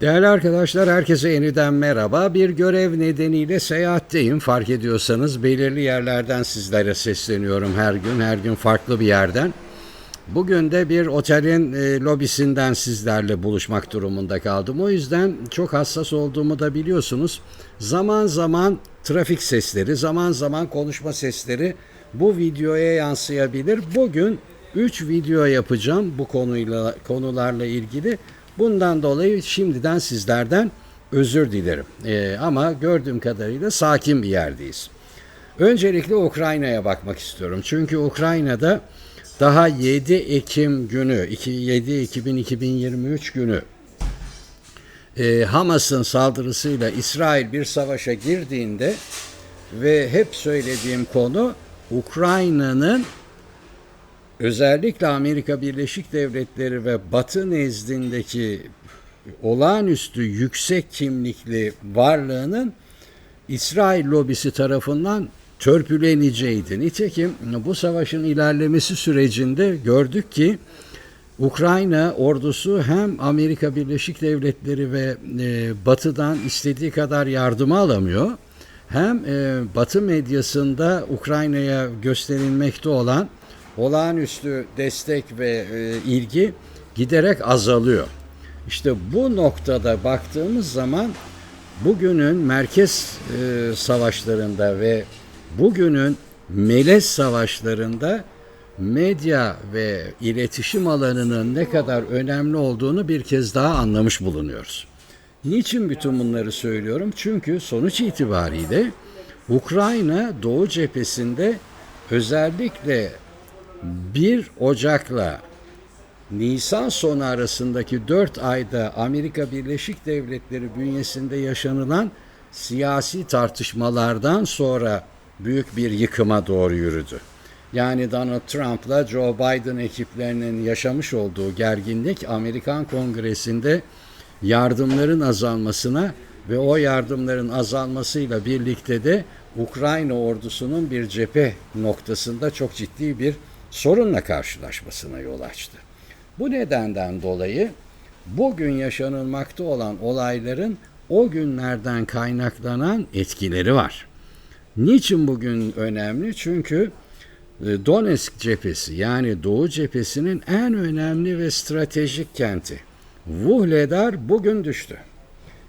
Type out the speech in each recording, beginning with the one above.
Değerli arkadaşlar, herkese yeniden merhaba. Bir görev nedeniyle seyahatteyim. Fark ediyorsanız belirli yerlerden sizlere sesleniyorum her gün, her gün farklı bir yerden. Bugün de bir otelin e, lobisinden sizlerle buluşmak durumunda kaldım. O yüzden çok hassas olduğumu da biliyorsunuz. Zaman zaman trafik sesleri, zaman zaman konuşma sesleri bu videoya yansıyabilir. Bugün 3 video yapacağım bu konuyla konularla ilgili. Bundan dolayı şimdiden sizlerden özür dilerim. Ee, ama gördüğüm kadarıyla sakin bir yerdeyiz. Öncelikle Ukrayna'ya bakmak istiyorum. Çünkü Ukrayna'da daha 7 Ekim günü, 7 Ekim 2023 günü e, Hamas'ın saldırısıyla İsrail bir savaşa girdiğinde ve hep söylediğim konu Ukrayna'nın özellikle Amerika Birleşik Devletleri ve Batı nezdindeki olağanüstü yüksek kimlikli varlığının İsrail lobisi tarafından törpüleneceğiydi. Nitekim bu savaşın ilerlemesi sürecinde gördük ki Ukrayna ordusu hem Amerika Birleşik Devletleri ve e, Batı'dan istediği kadar yardımı alamıyor. Hem e, Batı medyasında Ukrayna'ya gösterilmekte olan olağanüstü destek ve e, ilgi giderek azalıyor. İşte bu noktada baktığımız zaman bugünün merkez e, savaşlarında ve bugünün melez savaşlarında medya ve iletişim alanının ne kadar önemli olduğunu bir kez daha anlamış bulunuyoruz. Niçin bütün bunları söylüyorum? Çünkü sonuç itibariyle Ukrayna Doğu cephesinde özellikle 1 Ocak'la Nisan sonu arasındaki 4 ayda Amerika Birleşik Devletleri bünyesinde yaşanılan siyasi tartışmalardan sonra büyük bir yıkıma doğru yürüdü. Yani Donald Trump'la Joe Biden ekiplerinin yaşamış olduğu gerginlik Amerikan Kongresi'nde yardımların azalmasına ve o yardımların azalmasıyla birlikte de Ukrayna ordusunun bir cephe noktasında çok ciddi bir sorunla karşılaşmasına yol açtı. Bu nedenden dolayı bugün yaşanılmakta olan olayların o günlerden kaynaklanan etkileri var. Niçin bugün önemli? Çünkü e, Donetsk cephesi yani Doğu cephesinin en önemli ve stratejik kenti Vuhledar bugün düştü.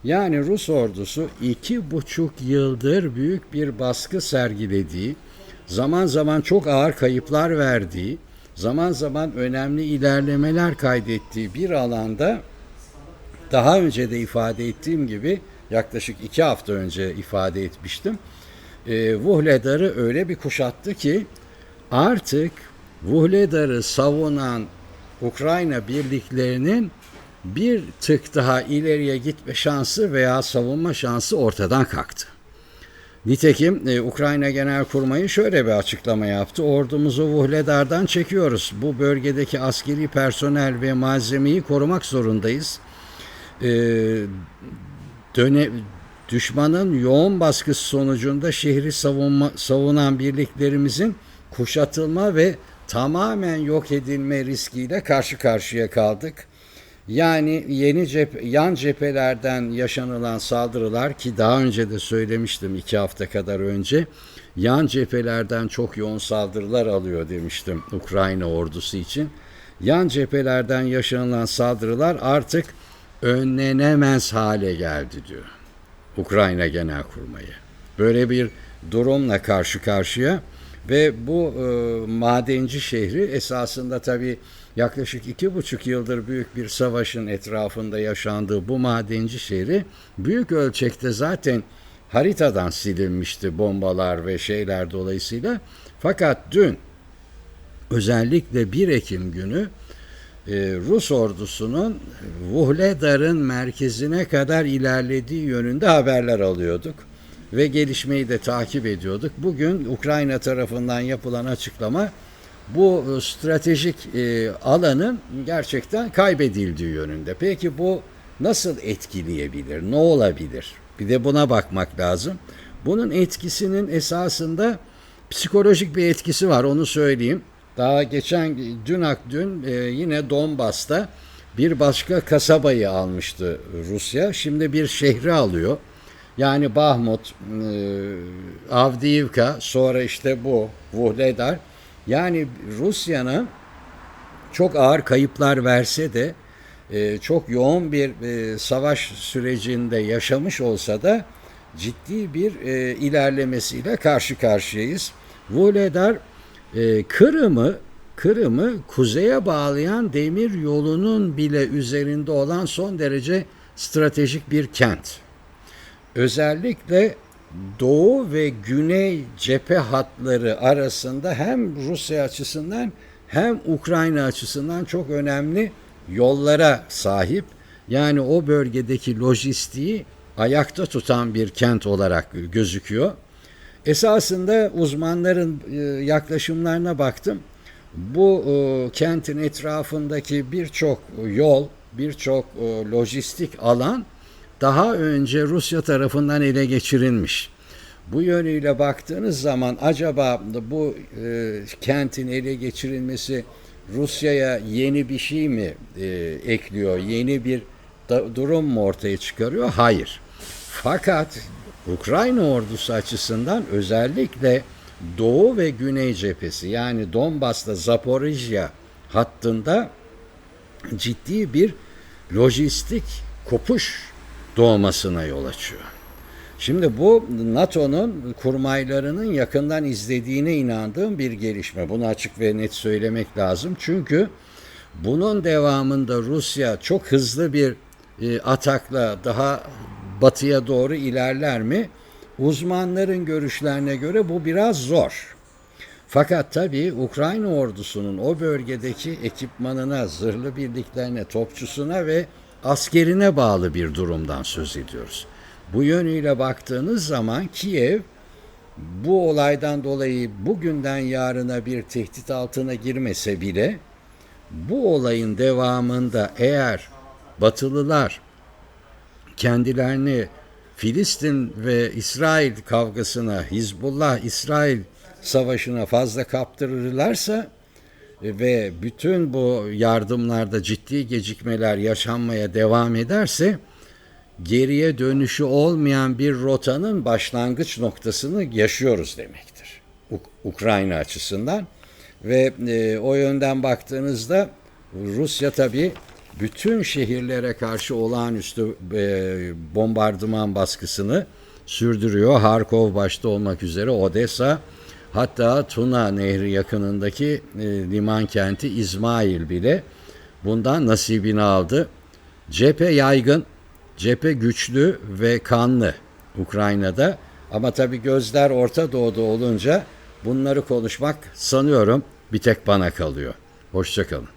Yani Rus ordusu iki buçuk yıldır büyük bir baskı sergilediği, zaman zaman çok ağır kayıplar verdiği, zaman zaman önemli ilerlemeler kaydettiği bir alanda daha önce de ifade ettiğim gibi yaklaşık iki hafta önce ifade etmiştim. E, Vuhledar'ı öyle bir kuşattı ki artık Vuhledar'ı savunan Ukrayna birliklerinin bir tık daha ileriye gitme şansı veya savunma şansı ortadan kalktı. Nitekim e, Ukrayna Genelkurmayı şöyle bir açıklama yaptı. Ordumuzu Vuhledar'dan çekiyoruz. Bu bölgedeki askeri personel ve malzemeyi korumak zorundayız. E, döne, düşmanın yoğun baskısı sonucunda şehri savunma, savunan birliklerimizin kuşatılma ve tamamen yok edilme riskiyle karşı karşıya kaldık. Yani yeni cep yan cephelerden yaşanılan saldırılar ki daha önce de söylemiştim iki hafta kadar önce yan cephelerden çok yoğun saldırılar alıyor demiştim Ukrayna ordusu için. Yan cephelerden yaşanılan saldırılar artık önlenemez hale geldi diyor Ukrayna Genelkurmayı. Böyle bir durumla karşı karşıya ve bu e, madenci şehri esasında tabii yaklaşık iki buçuk yıldır büyük bir savaşın etrafında yaşandığı bu madenci şehri büyük ölçekte zaten haritadan silinmişti bombalar ve şeyler dolayısıyla. Fakat dün özellikle 1 Ekim günü e, Rus ordusunun Vuhledar'ın merkezine kadar ilerlediği yönünde haberler alıyorduk ve gelişmeyi de takip ediyorduk. Bugün Ukrayna tarafından yapılan açıklama bu e, stratejik e, alanın gerçekten kaybedildiği yönünde. Peki bu nasıl etkileyebilir? Ne olabilir? Bir de buna bakmak lazım. Bunun etkisinin esasında psikolojik bir etkisi var onu söyleyeyim. Daha geçen dün ak dün e, yine Donbas'ta bir başka kasabayı almıştı Rusya. Şimdi bir şehri alıyor. Yani Bahmut, e, Avdiivka, sonra işte bu, Vuhledar. Yani Rusya'nın çok ağır kayıplar verse de e, çok yoğun bir e, savaş sürecinde yaşamış olsa da ciddi bir e, ilerlemesiyle karşı karşıyayız. Vuhledar Kırım'ı Kırım'ı kuzeye bağlayan demir yolunun bile üzerinde olan son derece stratejik bir kent. Özellikle doğu ve güney cephe hatları arasında hem Rusya açısından hem Ukrayna açısından çok önemli yollara sahip. Yani o bölgedeki lojistiği ayakta tutan bir kent olarak gözüküyor. Esasında uzmanların e, yaklaşımlarına baktım. Bu e, kentin etrafındaki birçok yol, birçok e, lojistik alan daha önce Rusya tarafından ele geçirilmiş. Bu yönüyle baktığınız zaman acaba bu e, kentin ele geçirilmesi Rusya'ya yeni bir şey mi e, ekliyor, yeni bir da, durum mu ortaya çıkarıyor? Hayır. Fakat Ukrayna ordusu açısından özellikle Doğu ve Güney cephesi yani Donbas'ta Zaporijya hattında ciddi bir lojistik kopuş doğmasına yol açıyor. Şimdi bu NATO'nun kurmaylarının yakından izlediğine inandığım bir gelişme. Bunu açık ve net söylemek lazım. Çünkü bunun devamında Rusya çok hızlı bir e, atakla daha batıya doğru ilerler mi? Uzmanların görüşlerine göre bu biraz zor. Fakat tabii Ukrayna ordusunun o bölgedeki ekipmanına, zırhlı birliklerine, topçusuna ve askerine bağlı bir durumdan söz ediyoruz. Bu yönüyle baktığınız zaman Kiev bu olaydan dolayı bugünden yarına bir tehdit altına girmese bile bu olayın devamında eğer Batılılar kendilerini Filistin ve İsrail kavgasına, Hizbullah-İsrail savaşına fazla kaptırırlarsa ve bütün bu yardımlarda ciddi gecikmeler yaşanmaya devam ederse geriye dönüşü olmayan bir rotanın başlangıç noktasını yaşıyoruz demektir. Ukrayna açısından ve e, o yönden baktığınızda Rusya tabii bütün şehirlere karşı olağanüstü e, bombardıman baskısını sürdürüyor. Harkov başta olmak üzere Odessa hatta Tuna Nehri yakınındaki e, liman kenti İzmail bile bundan nasibini aldı. Cephe yaygın, cephe güçlü ve kanlı Ukrayna'da ama tabii gözler Orta Doğu'da olunca bunları konuşmak sanıyorum bir tek bana kalıyor. Hoşçakalın.